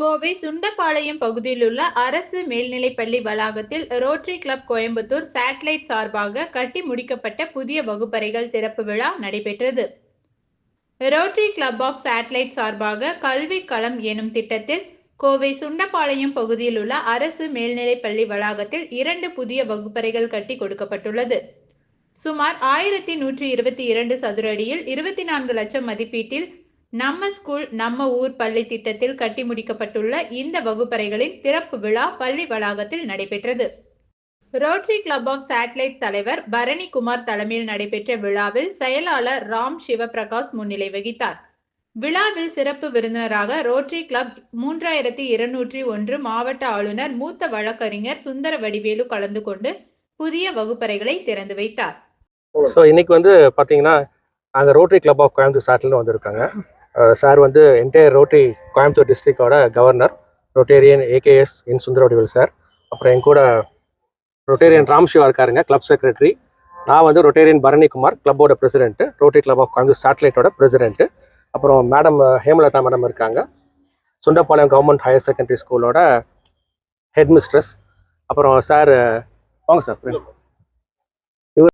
கோவை சுண்டபாளையம் பகுதியில் உள்ள அரசு மேல்நிலைப்பள்ளி வளாகத்தில் ரோட்டரி கிளப் கோயம்புத்தூர் சேட்டலைட் சார்பாக கட்டி முடிக்கப்பட்ட புதிய வகுப்பறைகள் திறப்பு விழா நடைபெற்றது. ரோட்டரி கிளப் ஆஃப் சேட்டலைட் சார்பாக கல்வி களம் எனும் திட்டத்தில் கோவை சுண்டபாளையம் பகுதியில் உள்ள அரசு மேல்நிலைப்பள்ளி வளாகத்தில் இரண்டு புதிய வகுப்பறைகள் கட்டி கொடுக்கப்பட்டுள்ளது. சுமார் ஆயிரத்தி நூற்றி இருபத்தி இரண்டு சதுர அடியில் இருபத்தி நான்கு லட்சம் மதிப்பீட்டில் நம்ம ஸ்கூல் நம்ம ஊர் பள்ளி திட்டத்தில் கட்டி முடிக்கப்பட்டுள்ள இந்த வகுப்பறைகளின் திறப்பு விழா பள்ளி வளாகத்தில் நடைபெற்றது. ரோட்ரி கிளப் ஆஃப் சேட்டலைட் தலைவர் பரணி குமார் தலைமையில் நடைபெற்ற விழாவில் செயலாளர் ராம் சிவபிரகாஷ் முன்னிலை வகித்தார். விழாவில் சிறப்பு விருந்தினராக ரோட்டரி கிளப் மூன்றாயிரத்தி இருநூற்றி ஒன்று மாவட்ட ஆளுநர் மூத்த வழக்கறிஞர் சுந்தர வடிவேலு கலந்து கொண்டு புதிய வகுப்பறைகளை திறந்து வைத்தார். ஸோ இன்னைக்கு வந்து பார்த்தீங்கன்னா நாங்கள் ரோட்டரி கிளப் ஆஃப் கோயம்புத்தூர் சாட்டில் வந்திருக்காங்க. சார் வந்து என்டையர் ரோட்டரி கோயம்புத்தூர் டிஸ்ட்ரிக்டோட கவர்னர் ரொட்டேரியன் ஏகேஎஸ் இன் சுந்தரவடிவல் சார். அப்புறம் என் கூட ரொட்டேரியன் ராம் சிவா இருக்காருங்க கிளப் செக்ரட்டரி நான் வந்து Rotarian Baranikumar கிளப்போட president rotary club of Coimbatore சேட்டலைட்டோட president அப்புறம் மேடம் ஹேமலதா மேடம் இருக்காங்க. சுண்டப்பாளையம் கவர்மெண்ட் ஹையர் செகண்டரி ஸ்கூலோட ஹெட் மிஸ்ட்ரஸ் அப்புறம் சார் வாங்க சார்.